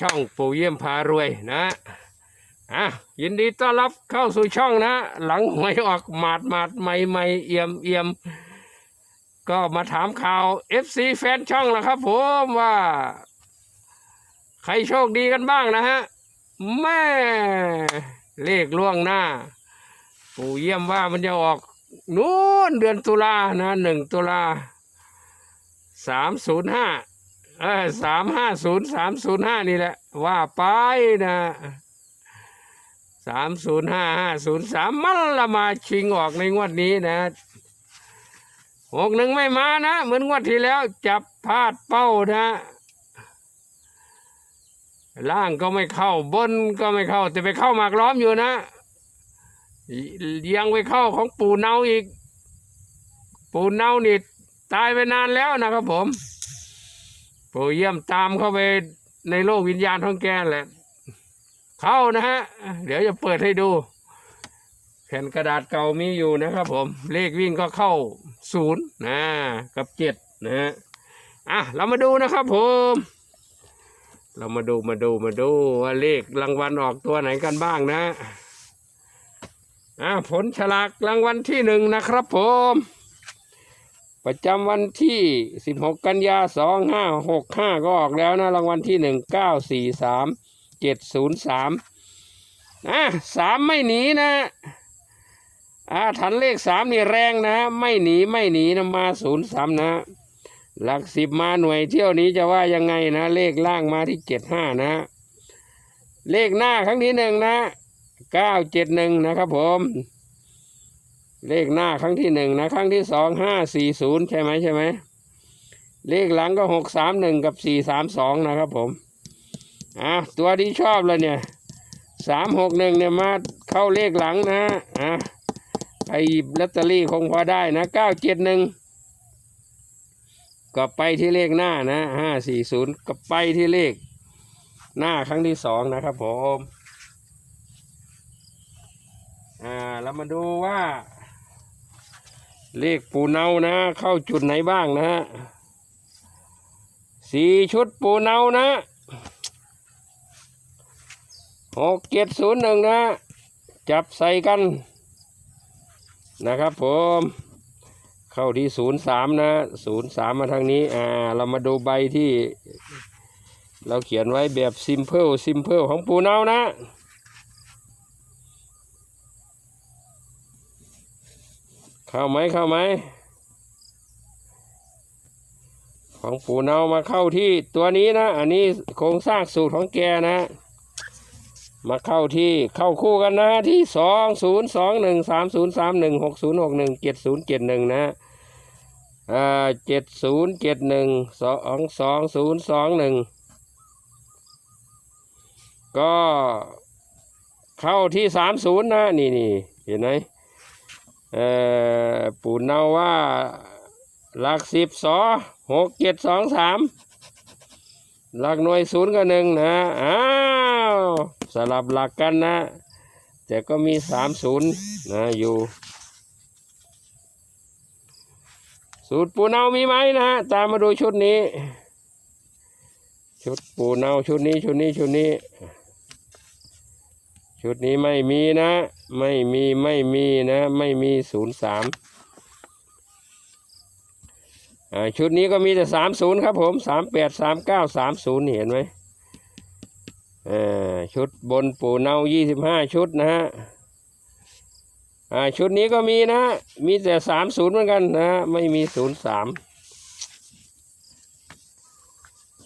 ช่องปู่เยี่ยมพารวยนะอะยินดีต้อนรับเข้าสู่ช่องนะ หลังหวยออกหมาดหมาดไม่ไม่เอี่ยมเอี่ยมก็มาถามข่าว FC แฟนช่องแล้วครับผมว่า ใครโชคดีกันบ้างนะฮะแม่เลขล่วงหน้า ปู่เยี่ยมว่ามันจะออกนู้นเดือนตุลานะหนึ่งตุลาสามศูนย์ห้า เออสามห้าศูนย์สามศูนย์ห้านี่แหละ ว่าไปนะสามศูนย์ห้าห้าศูนย์สามมันละมาชิงออกในงวดนี้นะหกหนึ่งไม่มานะ เหมือนงวดที่แล้วจับพลาดเป้านะล่างก็ไม่เข้าบนก็ไม่เข้า แต่ไปเข้าหมากล้อมอยู่นะยังไปเข้าของปู่เนาอีก ปู่เนานี่ตายไปนานแล้วนะครับผม ปู่เยี่ยมตามเข้าไปในโลกวิญญาณของแกแหละ เข้านะฮะ เดี๋ยวจะเปิดให้ดู แผ่นกระดาษเก่ามีอยู่นะครับผม เลขวิ่งก็เข้าศูนย์นะกับเจ็ดนะฮะอะเรามาดูนะครับผม เรามาดูมาดูมาดูว่าเลขรางวัลออกตัวไหนกันบ้างนะอ่าผลฉลากรางวัลที่หนึ่งนะครับผม ประจำวันที่ 16 กันยา 2565 ก็ออกแล้วนะ รางวัลที่ 1 943 703อะสามไม่หนีนะอ่าถันเลขสามนี่แรงนะ ไม่หนีไม่หนีนะมาศูนย์สามนะ หลักสิบมาหน่วยเที่ยวนี้จะว่ายังไงนะ เลขล่างมาที่เจ็ดห้านะ เลขหน้าครั้งที่หนึ่งนะเก้าเจ็ดหนึ่งนะครับผม เลขหน้าครั้งที่หนึ่งนะ ครั้งที่สองห้าสี่ศูนย์ใช่ไหมใช่ไหมเลขหลังก็หกสามหนึ่งกับสี่สามสองนะครับผม อะ ตัวที่ชอบเลยเนี่ยสามหกหนึ่งเนี่ยมาเข้าเลขหลังนะอะไปหยิบลอตเตอรี่คงพอได้นะเก้าเจ็ดหนึ่งก็ไปที่เลขหน้านะห้าสี่ศูนย์ก็ไปที่เลขหน้าครั้งที่สองนะครับผม อ่า เรามาดูว่า เลขปูเนานะ เข้าจุดไหนบ้างนะฮะสี่ชุดปูเนานะหกเจ็ดศูนย์หนึ่งนะ จับใส่กัน นะครับผม เข้าที่ศูนย์สามนะศูนย์สามมาทางนี้ อ่า เรามาดูใบที่ เราเขียนไว้แบบซิมเพิลซิมเพิลของปูเนานะ เข้าไหมเข้าไหมของปู่เนามาเข้าที่ตัวนี้นะ อันนี้โครงสร้างสูตรของแกนะ มาเข้าที่เข้าคู่กันนะที่สองศูนย์สองหนึ่งสามศูนย์สามหนึ่งหกศูนย์หกหนึ่งเจ็ดศูนย์เจ็ดหนึ่งนะอ่าเจ็ดศูนย์เจ็ดหนึ่งสองสองศูนย์สองหนึ่งก็เข้าที่สามศูนย์นะ นี่นี่เห็นไหม ปู่เนาว่าหลักสิบสอหกเจ็ดสองสามหลักหน่วยศูนย์กับหนึ่งนะอ้าวสลับหลักกันนะ แต่ก็มีสามศูนย์นะอยู่ สูตรปูเนามีไหมนะฮะตามมาดูชุดนี้ ชุดปูเนาชุดนี้ชุดนี้ชุดนี้ ชุดนี้ไม่มีนะ ไม่มีไม่มีนะ ไม่มีศูนย์สามชุดนี้ก็มีแต่สามศูนย์ครับผมสามแปดสามเก้าสามศูนย์เห็นไหมอ่าชุดบนปูเนายี่สิบห้าชุดนะฮะอ่าชุดนี้ก็มีนะ มีแต่สามศูนย์เหมือนกันนะ ไม่มีศูนย์สาม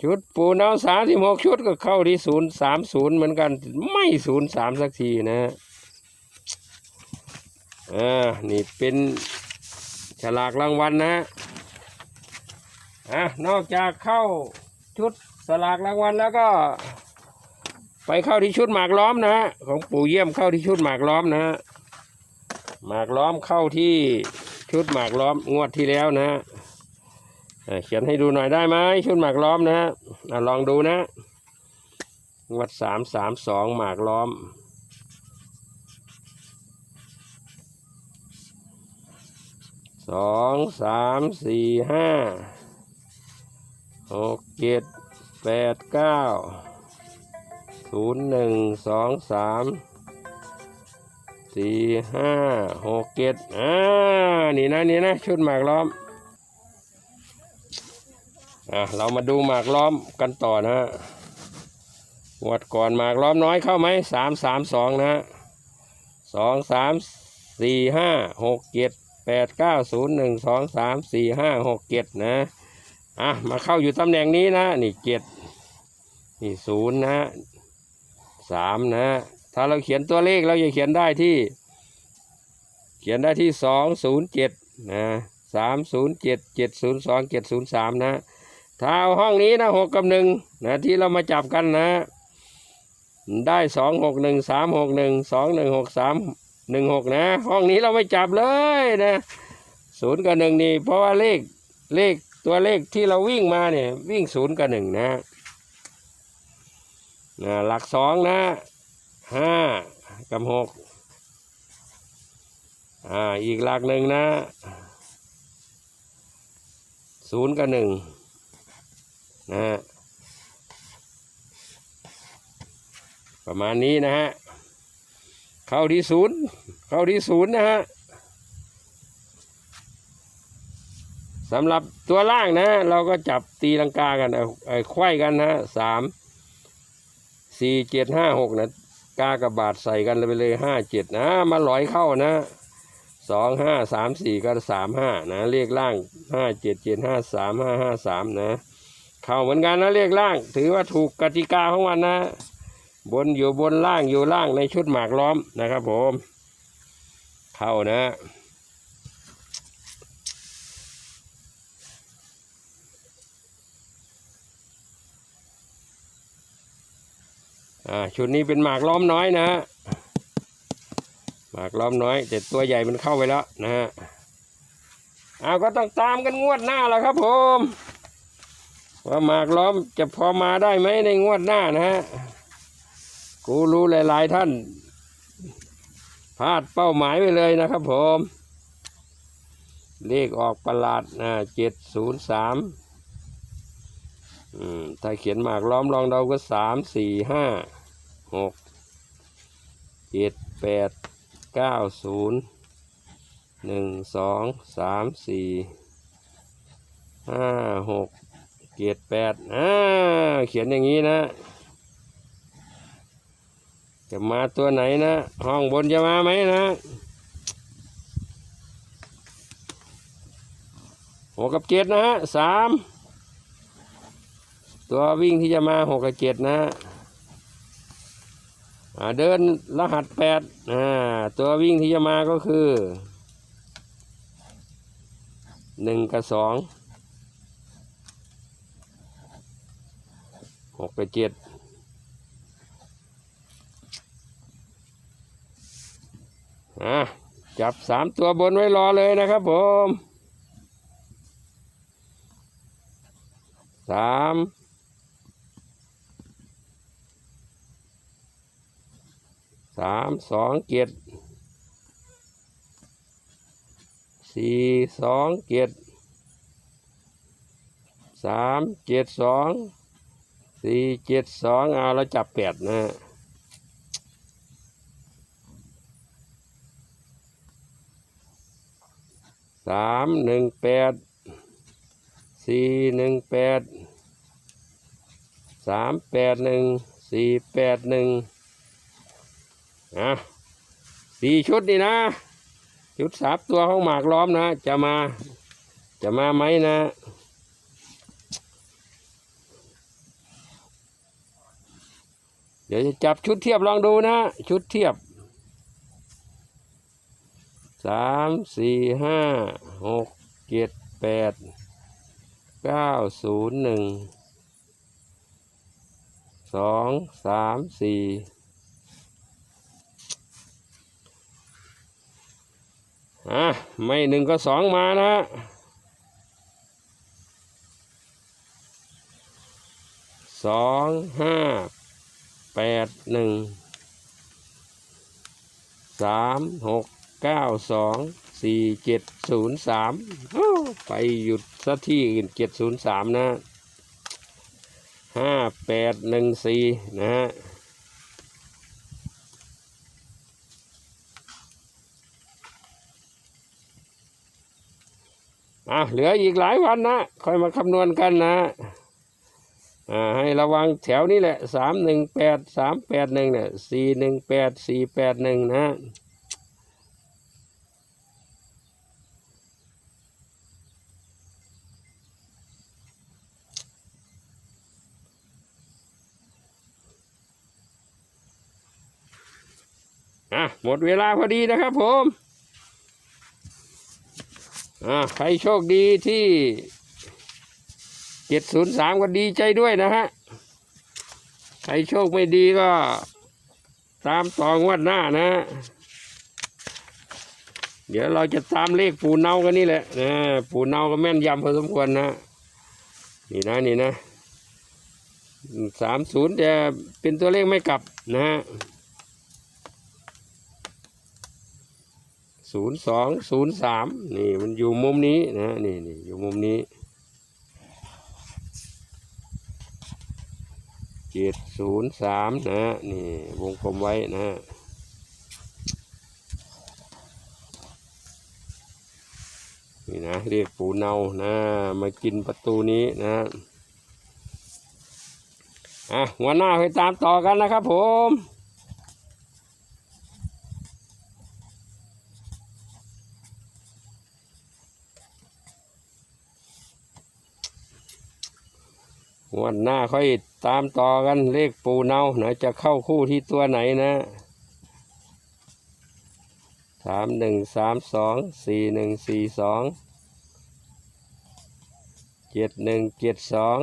ชุดปูนาสามสิบหกชุดก็เข้าที่ศูนย์สามศูนย์เหมือนกัน ไม่ศูนย์สามสักทีนะอ่านี่เป็นฉลากรางวัลนะอะนอกจากเข้าชุดสลากรางวัลแล้วก็ ไปเข้าที่ชุดหมากล้อมนะฮะของปู่เยี่ยมเข้าที่ชุดหมากล้อมนะฮะหมากล้อมเข้าที่ชุดหมากล้อมงวดที่แล้วนะฮะ เขียนให้ดูหน่อยได้ไหมชุดหมากล้อมนะฮะลองดูนะงวดสามสามสองหมากล้อม สองสามสี่ห้าหกเจ็ดแปดเก้าศูนย์หนึ่งสองสามสี่ห้าหกเจ็ดอ่านี่นะนี่นะชุดหมากล้อม อะเรามาดูหมากล้อมกันต่อนะฮะงวดก่อนหมากล้อมน้อยเข้าไหมสามสามสองนะฮะสองสามสี่ห้าหกเจ็ดแปดเก้าศูนย์หนึ่งสองสามสี่ห้าหกเจ็ดนะอะมาเข้าอยู่ตำแหน่งนี้นะนี่เจ็ดนี่ศูนย์นะสามนะ ถ้าเราเขียนตัวเลขเราจะเขียนได้ที่ เขียนได้ที่สองศูนย์เจ็ดนะสามศูนย์เจ็ดเจ็ดศูนย์สองเจ็ดศูนย์สามนะ ถ้าเอาห้องนี้นะหกกับหนึ่งนะที่เรามาจับกันนะ ได้สองหกหนึ่งสามหกหนึ่งสองหนึ่งหกสามหนึ่งหกนะ ห้องนี้เราไม่จับเลยนะศูนย์กับหนึ่งนี่เพราะว่าเลขเลขตัวเลขที่เราวิ่งมาเนี่ยวิ่งศูนย์กับหนึ่งนะนะหลักสองนะห้ากับหกอ่าอีกหลักหนึ่งนะศูนย์กับหนึ่ง นะฮะประมาณนี้นะฮะ เข้าที่ศูนย์ เข้าที่ศูนย์นะฮะสำหรับตัวล่างนะ เราก็จับตีลังกากันไอ้ไข้กันนะสามสี่เจ็ดห้าหกนะกากระบาดใส่กันเลยไปเลยห้าเจ็ดนะ มาลอยเข้านะสองห้าสามสี่ก็สามห้านะเลขล่างห้าเจ็ดเจ็ดห้าสามห้าห้าสามนะ เข้าเหมือนกันนะเลขล่าง ถือว่าถูกกติกาของมันนะ บนอยู่บนล่างอยู่ล่างในชุดหมากล้อมนะครับผม เข้านะอ่าชุดนี้เป็นหมากล้อมน้อยนะฮะหมากล้อมน้อย แต่ตัวใหญ่มันเข้าไปแล้วนะฮะเอาก็ต้องตามกันงวดหน้าแล้วครับผม ว่าหมากล้อมจะพอมาได้ไหมในงวดหน้านะฮะกูรู้หลาย ๆ ท่านพลาดเป้าหมายไปเลยนะครับผม เลขออกประหลาดนะเจ็ดศูนย์สามถ้าเขียนหมากล้อมลองเดาก็สามสี่ห้าหกเจ็ดแปดเก้าศูนย์หนึ่งสองสามสี่ห้าหก เจ็ดแปดอ่าเขียนอย่างนี้นะ จะมาตัวไหนนะ ห้องบนจะมาไหมนะหกกับเจ็ดนะฮะสามตัววิ่งที่จะมาหกกับเจ็ดนะอ่าเดินรหัสแปดอ่าตัววิ่งที่จะมาก็คือหนึ่งกับสอง หกกับเจ็ดอะจับสามตัวบนไว้รอเลยนะครับผมสามสามสองเจ็ดสี่สองเจ็ดสามเจ็ดสอง สี่เจ็ดสองเอาแล้วจับแปดนะฮะสามหนึ่งแปดสี่หนึ่งแปดสามแปดหนึ่งสี่แปดหนึ่งอะสี่ชุดนี่นะ ชุดสามตัวของหมากล้อมนะ จะมาจะมาไหมนะ ดี๋ยวจะจับชุดเทียบลองดูนะ ชุดเทียบสามสี่ห้าหกเจ็ดแปดเก้าศูนย์หนึ่งสองสามสี่อะไม่หนึ่งก็สองมานะสองห้า แปดหนึ่งสามหกเก้าสองสี่เจ็ดศูนย์สามไปหยุดสักที่อื่นเจ็ดศูนย์สามนะห้าแปดหนึ่งสี่นะฮะอะเหลืออีกหลายวันนะ ค่อยมาคำนวณกันนะ อ่าให้ระวังแถวนี้แหละสามหนึ่งแปดสามแปดหนึ่งเนี่ยสี่หนึ่งแปดสี่แปดหนึ่งนะ อะ หมดเวลาพอดีนะครับผม อ่าใครโชคดีที่ จ็ดศูนย์สามก็ดีใจด้วยนะฮะ ใครโชคไม่ดีก็ ตามต่องวดหน้านะ เดี๋ยวเราจะตามเลขปูเนากันนี่แหละนะปูเนาก็แม่นยำพอสมควรนะ นี่นะนี่นะสามศูนย์จะเป็นตัวเลขไม่กลับนะฮะศูนย์สองศูนย์สามนี่มันอยู่มุมนี้นะนี่นี่อยู่มุมนี้ เจ็ดศูนย์สามนะนี่วงกลมไว้นะนี่นะเรียกปูเนานะ มากินประตูนี้นะอะหัวหน้าไปตามต่อกันนะครับผมวันหน้าค่อย ตามต่อกันเลขปูเนาไหนจะเข้าคู่ที่ตัวไหนนะสามหนึ่งสามสองสี่หนึ่งสี่สองเจ็ดหนึ่งเจ็ดสอง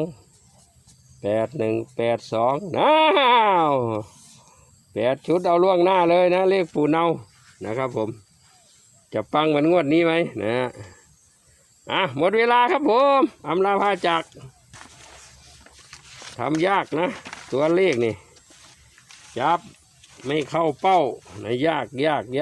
แปดหนึ่งแปดสองน้าวแปดชุดเอาล่วงหน้าเลยนะ เลขปูเนานะครับผม จะปังเหมือนงวดนี้ไหมนะอะหมดเวลาครับผมอำลาพาจาก ทำยากนะ ตัวเลขนี่จับไม่เข้าเป้านะยากยากยาก